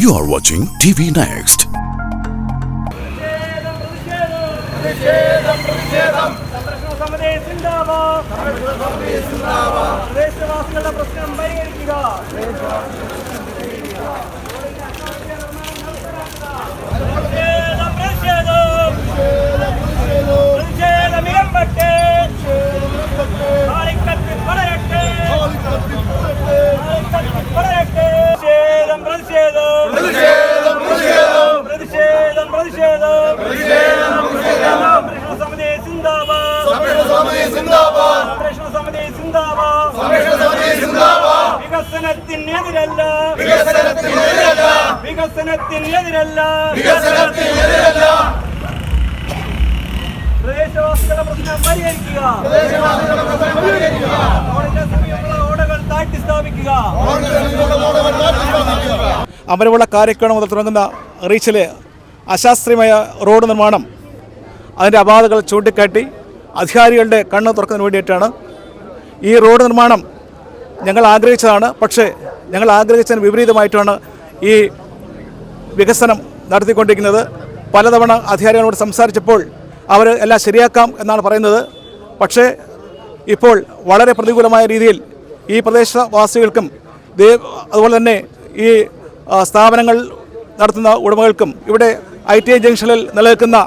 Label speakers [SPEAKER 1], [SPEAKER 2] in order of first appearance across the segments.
[SPEAKER 1] You are watching TV Next.
[SPEAKER 2] Next പ്രശ്നം പരിഹരിക്കുക പ്രതിഷേധം, പ്രതിഷേധം. പ്രതിഷേധമിരമ്പട്ടെ. ആളിക്കത്തി പടരട്ടെ. ആളിക്കത്തി പടരട്ടെ. പ്രതിഷേധം, പ്രതിഷേധം. പ്രതിഷേധം, പ്രതിഷേധം. സംരക്ഷണ സമിതി സിന്ദാബാദ് സംരക്ഷണ സമിതി സിന്ദാബാദ് വികസനത്തിനെതിരല്ല. വികസനത്തിനെതിരല്ല. പ്രദേശവാസികളുടെ പ്രശ്നം പരിഹരിക്കുക. റോഡിന്റെ സമീപമുള്ള ഓടകൾ താഴ്ത്തി സ്ഥാപിക്കുക
[SPEAKER 3] അമരവിള കാര്യക്കണം മുതൽ തുടങ്ങുന്ന റീച്ചിലെ അശാസ്ത്രീയമായ റോഡ് നിർമ്മാണം അതിന്റെ അപാധകൾ ചൂണ്ടിക്കാട്ടി അധികാരികളുടെ കണ്ണ് തുറക്കുന്നതിന് വേണ്ടിയിട്ടാണ് ഈ റോഡ് നിർമ്മാണം ഞങ്ങൾ ആഗ്രഹിച്ചതാണ്. പക്ഷേ ഞങ്ങൾ ആഗ്രഹിച്ചതിന് വിപരീതമായിട്ടാണ് ഈ വികസനം നടത്തിക്കൊണ്ടിരിക്കുന്നത്. പലതവണ അധികാരികളോട് സംസാരിച്ചപ്പോൾ അവർ എല്ലാം ശരിയാക്കാം എന്നാണ് പറയുന്നത്. പക്ഷേ ഇപ്പോൾ വളരെ പ്രതികൂലമായ രീതിയിൽ ഈ പ്രദേശവാസികൾക്കും അതുപോലെ തന്നെ ഈ സ്ഥാപനങ്ങൾ നടത്തുന്ന ഉടമകൾക്കും ഇവിടെ ഐ ടി ഐ ജംഗ്ഷനിൽ നിലനിൽക്കുന്ന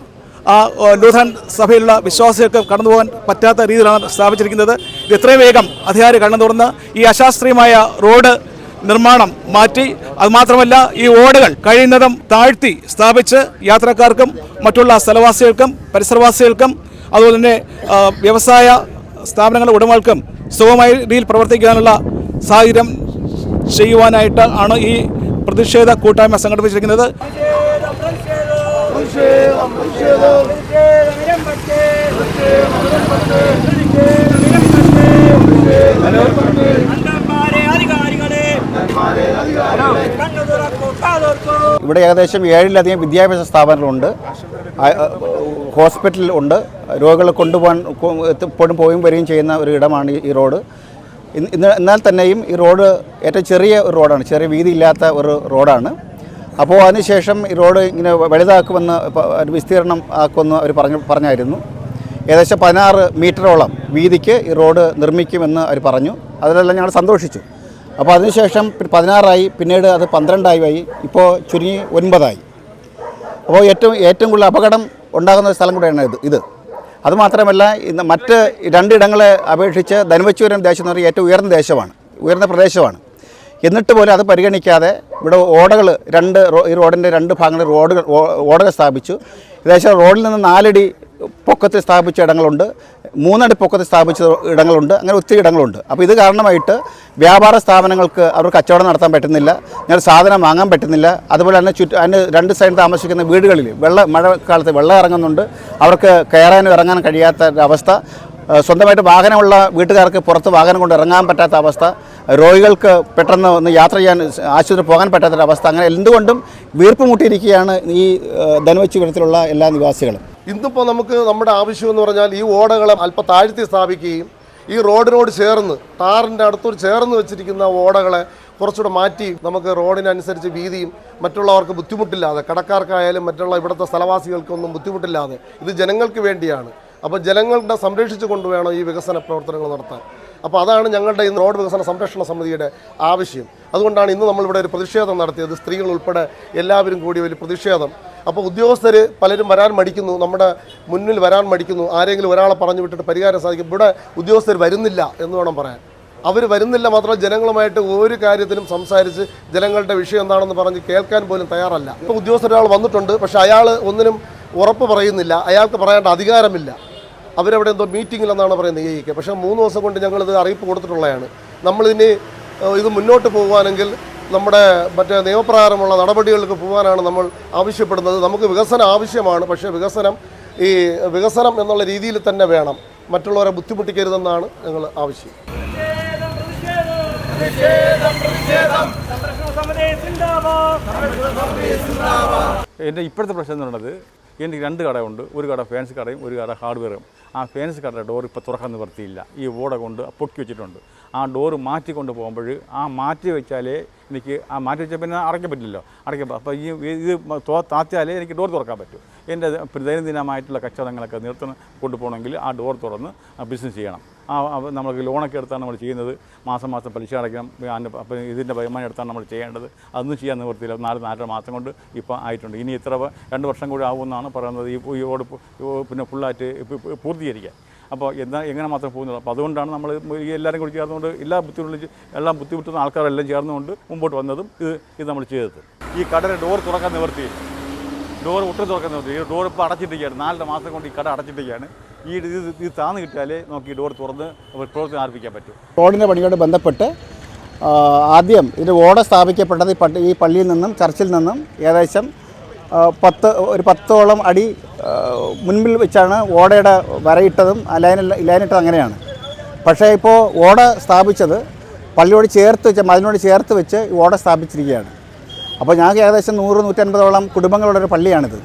[SPEAKER 3] ആ ലൂഥറൻ സഭയിലുള്ള വിശ്വാസികൾക്ക് കടന്നു പോകാൻ പറ്റാത്ത രീതിയിലാണ് സ്ഥാപിച്ചിരിക്കുന്നത്. ഇത് എത്രയും വേഗം അധികാരി കണ്ണു തുറന്ന് ഈ അശാസ്ത്രീയമായ റോഡ് നിർമ്മാണം മാറ്റി. അതുമാത്രമല്ല ഈ ഓടുകൾ കഴിയുന്നതും താഴ്ത്തി സ്ഥാപിച്ച് യാത്രക്കാർക്കും മറ്റുള്ള സ്ഥലവാസികൾക്കും പരിസരവാസികൾക്കും അതുപോലെ തന്നെ വ്യവസായ സ്ഥാപനങ്ങളുടെ ഉടമകൾക്കും സുഗമമായ രീതിയിൽ പ്രവർത്തിക്കാനുള്ള സാഹചര്യം ചെയ്യുവാനായിട്ട് ആണ് ഈ പ്രതിഷേധ കൂട്ടായ്മ സംഘടിപ്പിച്ചിരിക്കുന്നത്.
[SPEAKER 4] ഇവിടെ ഏകദേശം ഏഴിലധികം വിദ്യാഭ്യാസ സ്ഥാപനങ്ങളുണ്ട്. ഹോസ്പിറ്റൽ ഉണ്ട്. രോഗികളെ കൊണ്ടുപോകാൻ എപ്പോഴും പോവുകയും വരികയും ചെയ്യുന്ന ഒരു ഇടമാണ് ഈ- റോഡ്. ഇന്ന് എന്നാൽ തന്നെയും ഈ റോഡ് ഏറ്റവും ചെറിയ ഒരു റോഡാണ്. ചെറിയ വീതിയില്ലാത്ത ഒരു റോഡാണ്. അപ്പോൾ അതിനുശേഷം ഈ റോഡ് ഇങ്ങനെ വലുതാക്കുമെന്ന് വിസ്തീർണം ആക്കുമെന്ന് അവർ പറഞ്ഞു പറഞ്ഞായിരുന്നു. ഏകദേശം പതിനാറ് മീറ്ററോളം വീതിക്ക് ഈ റോഡ് നിർമ്മിക്കുമെന്ന് അവർ പറഞ്ഞു. അതിലെല്ലാം ഞങ്ങൾ സന്തോഷിച്ചു. അപ്പോൾ അതിനുശേഷം പതിനാറായി പിന്നീട് അത് പന്ത്രണ്ടായി ഇപ്പോൾ ചുരുങ്ങി ഒൻപതായി. അപ്പോൾ ഏറ്റവും ഏറ്റവും കൂടുതൽ അപകടം ഉണ്ടാകുന്ന ഒരു സ്ഥലം കൂടെയാണ് ഇത് ഇത്. അതുമാത്രമല്ല ഇന്ന് മറ്റ് രണ്ടിടങ്ങളെ അപേക്ഷിച്ച് ധനുവച്ചൂരം ദേശം എന്ന് പറയുന്നത് ഏറ്റവും ഉയർന്ന ദേശമാണ് ഉയർന്ന പ്രദേശമാണ്. എന്നിട്ട് പോലും അത് പരിഗണിക്കാതെ ഇവിടെ ഓടകൾ രണ്ട് ഈ റോഡിന്റെ രണ്ട് ഭാഗങ്ങളിൽ റോഡുകൾ ഓടകൾ സ്ഥാപിച്ചു. ഏകദേശം റോഡിൽ നിന്ന് നാലടി പൊക്കത്തിൽ സ്ഥാപിച്ച ഇടങ്ങളുണ്ട്. മൂന്നടി പൊക്കത്തിൽ സ്ഥാപിച്ച ഇടങ്ങളുണ്ട്. അങ്ങനെ ഒത്തിരി ഇടങ്ങളുണ്ട്. അപ്പോൾ ഇത് കാരണമായിട്ട് വ്യാപാര സ്ഥാപനങ്ങൾക്ക് അവർ കച്ചവടം നടത്താൻ പറ്റുന്നില്ല. ഞങ്ങൾ സാധനം വാങ്ങാൻ പറ്റുന്നില്ല. അതുപോലെ തന്നെ ചുറ്റും അതിന് രണ്ട് സൈഡിൽ താമസിക്കുന്ന വീടുകളിൽ വെള്ളം മഴക്കാലത്ത് വെള്ളം ഇറങ്ങുന്നുണ്ട്. അവർക്ക് കയറാനും ഇറങ്ങാനും കഴിയാത്ത അവസ്ഥ സ്വന്തമായിട്ട് വാഹനമുള്ള വീട്ടുകാർക്ക് പുറത്ത് വാഹനം കൊണ്ട് ഇറങ്ങാൻ പറ്റാത്ത അവസ്ഥ. രോഗികൾക്ക് പെട്ടെന്ന് ഒന്ന് യാത്ര ചെയ്യാൻ ആശുപത്രി പോകാൻ പറ്റാത്തൊരവസ്ഥ അങ്ങനെ എന്തുകൊണ്ടും വീർപ്പ് മുട്ടിയിരിക്കുകയാണ് ഈ ധനുവച്ചു വിധത്തിലുള്ള എല്ലാ നിവാസികളും.
[SPEAKER 5] ഇന്നിപ്പോൾ നമുക്ക് നമ്മുടെ ആവശ്യം എന്ന് പറഞ്ഞാൽ ഈ ഓടകളെ അല്പം താഴ്ത്തി സ്ഥാപിക്കുകയും ഈ റോഡിനോട് ചേർന്ന് ടാറിന്റെ അടുത്തോട് ചേർന്ന് വെച്ചിരിക്കുന്ന ഓടകളെ കുറച്ചുകൂടെ മാറ്റി നമുക്ക് റോഡിനനുസരിച്ച് വീതിയും മറ്റുള്ളവർക്ക് ബുദ്ധിമുട്ടില്ലാതെ കടക്കാർക്കായാലും മറ്റുള്ള ഇവിടുത്തെ സ്ഥലവാസികൾക്കൊന്നും ബുദ്ധിമുട്ടില്ലാതെ ഇത് ജനങ്ങൾക്ക് വേണ്ടിയാണ്. അപ്പോൾ ജനങ്ങളുടെ സംരക്ഷിച്ചു കൊണ്ടുവേണം ഈ വികസന പ്രവർത്തനങ്ങൾ നടത്താൻ. അപ്പോൾ അതാണ് ഞങ്ങളുടെ ഈ റോഡ് വികസന സംരക്ഷണ സമിതിയുടെ ആവശ്യം. അതുകൊണ്ടാണ് ഇന്ന് നമ്മളിവിടെ ഒരു പ്രതിഷേധം നടത്തിയത്. സ്ത്രീകൾ ഉൾപ്പെടെ എല്ലാവരും കൂടി ഒരു പ്രതിഷേധം. അപ്പോൾ ഉദ്യോഗസ്ഥർ പലരും വരാൻ മടിക്കുന്നു. നമ്മുടെ മുന്നിൽ വരാൻ മടിക്കുന്നു. ആരെങ്കിലും ഒരാളെ പറഞ്ഞു വിട്ടിട്ട് പരിഹാരം സാധിക്കും. ഇവിടെ ഉദ്യോഗസ്ഥർ വരുന്നില്ല എന്ന് വേണം പറയാൻ. അവർ വരുന്നില്ല മാത്രമല്ല ജനങ്ങളുമായിട്ട് ഒരു കാര്യത്തിലും സംസാരിച്ച് ജനങ്ങളുടെ വിഷയം എന്താണെന്ന് പറഞ്ഞ് കേൾക്കാൻ പോലും തയ്യാറല്ല. ഇപ്പോൾ ഉദ്യോഗസ്ഥർ ഒരാൾ വന്നിട്ടുണ്ട്. പക്ഷേ അയാൾ ഒന്നിനും ഉറപ്പ് പറയുന്നില്ല. അയാൾക്ക് പറയേണ്ട അധികാരമില്ല. അവരവിടെ എന്തോ മീറ്റിങ്ങിലെന്നാണ് പറയുന്നത് എ കെ പക്ഷേ മൂന്ന് ദിവസം കൊണ്ട് ഞങ്ങളിത് അറിയിപ്പ് കൊടുത്തിട്ടുള്ളതാണ്. നമ്മളിനി ഇത് മുന്നോട്ട് പോകുവാണെങ്കിൽ നമ്മുടെ മറ്റേ നിയമപ്രകാരമുള്ള നടപടികൾക്ക് പോകാനാണ് നമ്മൾ ആവശ്യപ്പെടുന്നത്. നമുക്ക് വികസനം ആവശ്യമാണ് പക്ഷേ വികസനം ഈ വികസനം എന്നുള്ള രീതിയിൽ തന്നെ വേണം. മറ്റുള്ളവരെ ബുദ്ധിമുട്ടിക്കരുതെന്നാണ് ഞങ്ങൾ ആവശ്യം.
[SPEAKER 6] എന്റെ ഇപ്പോഴത്തെ പ്രശ്നം എന്ന് പറയുന്നത് എനിക്ക് രണ്ട് കടയുണ്ട്. ഒരു കട ഫാൻസി കടയും ഒരു കട ഹാർഡ്വെയറും ആ ഫേൻസ് കടയുടെ ഡോർ ഇപ്പോൾ തുറക്കാൻ നിവർത്തിയില്ല ഈ ഓട കൊണ്ട് പൊക്കി വെച്ചിട്ടുണ്ട്. ആ ഡോറ് മാറ്റിക്കൊണ്ട് പോകുമ്പോൾ ആ മാറ്റി വെച്ചാലേ എനിക്ക് ആ മാറ്റി വെച്ചാൽ പിന്നെ അടയ്ക്കാൻ പറ്റില്ലല്ലോ. അടയ്ക്കാൻ അപ്പോൾ ഈ ഇത് താത്തിയാലേ എനിക്ക് ഡോർ തുറക്കാൻ പറ്റും. എന്റെ ദൈനംദിനമായിട്ടുള്ള കച്ചവടങ്ങളൊക്കെ നിർത്തണം കൊണ്ടുപോകണമെങ്കിൽ ആ ഡോർ തുറന്ന് ബിസിനസ് ചെയ്യണം. ആ നമുക്ക് ലോണൊക്കെ എടുത്താണ് നമ്മൾ ചെയ്യുന്നത്. മാസം മാസം പലിശ അടയ്ക്കണം. അതിന്റെ അപ്പോൾ ഇതിന്റെ വരുമാനം എടുത്താണ് നമ്മൾ ചെയ്യേണ്ടത്. അതൊന്നും ചെയ്യാൻ നിവൃത്തിയില്ല. നാല് നാലര മാസം കൊണ്ട് ഇപ്പോൾ ആയിട്ടുണ്ട്. ഇനി ഇത്ര രണ്ട് വർഷം കൂടി ആവുമെന്നാണ് പറയുന്നത്. ഈ ഓട് പിന്നെ ഫുള്ളായിട്ട് പൂർത്തീകരിക്കാൻ. അപ്പോൾ എന്താ എങ്ങനെ മാത്രം പോകുന്നത്? അപ്പോൾ അതുകൊണ്ടാണ് നമ്മൾ എല്ലാവരും കൂടി ചേർന്നുകൊണ്ട് എല്ലാ ബുദ്ധിമുട്ടും എല്ലാം ബുദ്ധിമുട്ടുന്ന ആൾക്കാരെല്ലാം ചേർന്നുകൊണ്ട് മുമ്പോട്ട് വന്നതും ഇത് ഇത് നമ്മൾ ചെയ്തത്. ഈ കട ഡോർ തുറക്കാൻ നിവർത്തിയില്ല ഡോർ ഒട്ടും തുറക്കാൻ നിവർത്തി ഈ ഡോർ ഇപ്പോൾ അടച്ചിട്ടിരിക്കുകയാണ്. നാലര മാസം കൊണ്ട് ഈ കട അടച്ചിട്ടിരിക്കുകയാണ്. ഈ ഇത് ഇത് താന്ന് കിട്ടിയാലേ നമുക്ക് ഈ ഡോർ തുറന്ന് പ്രവർത്തനം ആരംഭിക്കാൻ പറ്റും.
[SPEAKER 4] റോഡിന്റെ പണിയോട് ബന്ധപ്പെട്ട് ആദ്യം ഇതിന്റെ ഓട സ്ഥാപിക്കപ്പെട്ടത് ഈ പള്ളിയിൽ നിന്നും ചർച്ചിൽ നിന്നും ഏകദേശം പത്ത് ഒരു പത്തോളം അടി മുൻപിൽ വെച്ചാണ് ഓടയുടെ വരയിട്ടതും ലൈൻ ലൈനിട്ടത് അങ്ങനെയാണ്. പക്ഷേ ഇപ്പോൾ ഓട സ്ഥാപിച്ചത് പള്ളിയോട് ചേർത്ത് വെച്ച് മതിലിനോട് ചേർത്ത് വെച്ച് ഓട സ്ഥാപിച്ചിരിക്കുകയാണ്. അപ്പോൾ ഞങ്ങൾക്ക് ഏകദേശം നൂറ് നൂറ്റൻപതോളം കുടുംബങ്ങളുടെ ഒരു പള്ളിയാണിത്.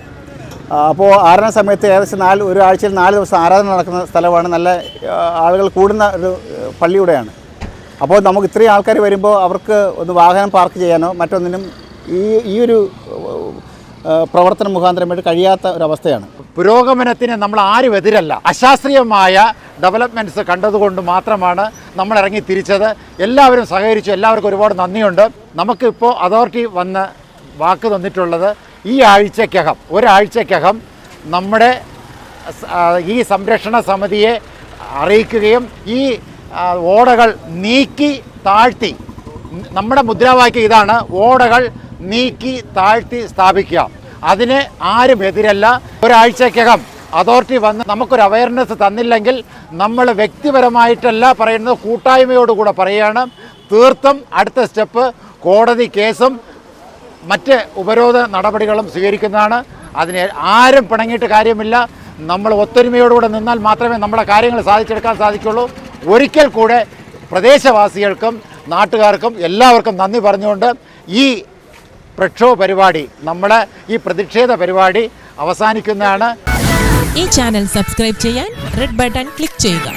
[SPEAKER 4] അപ്പോൾ ആരണ സമയത്ത് ഏകദേശം നാല് ഒരാഴ്ചയിൽ നാല് ദിവസം ആരാധന നടക്കുന്ന സ്ഥലമാണ്. നല്ല ആളുകൾ കൂടുന്ന ഒരു പള്ളിയുടെയാണ്. അപ്പോൾ നമുക്ക് ഇത്രയും ആൾക്കാർ വരുമ്പോൾ അവർക്ക് ഒന്ന് വാഹനം പാർക്ക് ചെയ്യാനോ മറ്റൊന്നിനും ഈ ഈ ഒരു പ്രവർത്തനം മുഖാന്തരമായിട്ട് കഴിയാത്ത ഒരവസ്ഥയാണ്
[SPEAKER 7] പുരോഗമനത്തിന് നമ്മൾ ആരും എതിരല്ല. അശാസ്ത്രീയമായ ഡെവലപ്മെന്റ്സ് കണ്ടതുകൊണ്ട് മാത്രമാണ് നമ്മൾ ഇറങ്ങി തിരിച്ചത്. എല്ലാവരും സഹകരിച്ചു. എല്ലാവർക്കും ഒരുപാട് നന്ദിയുണ്ട്. നമുക്കിപ്പോൾ അതോറിറ്റി വന്ന് വാക്ക് തന്നിട്ടുള്ളത് ഈ ആഴ്ചക്കകം ഒരാഴ്ചക്കകം നമ്മുടെ ഈ സംരക്ഷണ സമിതിയെ അറിയിക്കുകയും ഈ ഓടകൾ നീക്കി താഴ്ത്തി നമ്മുടെ മുദ്രാവാക്യം ഇതാണ് ഓടകൾ നീക്കി താഴ്ത്തി സ്ഥാപിക്കുക. അതിന് ആരും എതിരല്ല. ഒരാഴ്ചക്കകം അതോറിറ്റി വന്ന് നമുക്കൊരു അവയർനെസ് തന്നില്ലെങ്കിൽ നമ്മൾ വ്യക്തിപരമായിട്ടല്ല പറയുന്നത് കൂട്ടായ്മയോടുകൂടെ പറയുകയാണ്. തീർത്തും അടുത്ത സ്റ്റെപ്പ് കോടതി കേസും മറ്റ് ഉപരോധ നടപടികളും സ്വീകരിക്കുന്നതാണ്. അതിനെ ആരും പിണങ്ങിയിട്ട് കാര്യമില്ല. നമ്മൾ ഒത്തൊരുമയോടുകൂടെ നിന്നാൽ മാത്രമേ നമ്മുടെ കാര്യങ്ങൾ സാധിച്ചെടുക്കാൻ സാധിക്കുള്ളൂ. ഒരിക്കൽ കൂടെ പ്രദേശവാസികൾക്കും നാട്ടുകാർക്കും എല്ലാവർക്കും നന്ദി പറഞ്ഞുകൊണ്ട് ഈ പ്രക്ഷോഭ പരിപാടി നമ്മുടെ ഈ പ്രതിഷേധ പരിപാടി അവസാനിക്കുന്നതാണ്.
[SPEAKER 8] ഈ ചാനൽ സബ്സ്ക്രൈബ് ചെയ്യാൻ റെഡ് ബട്ടൺ ക്ലിക്ക് ചെയ്യുക.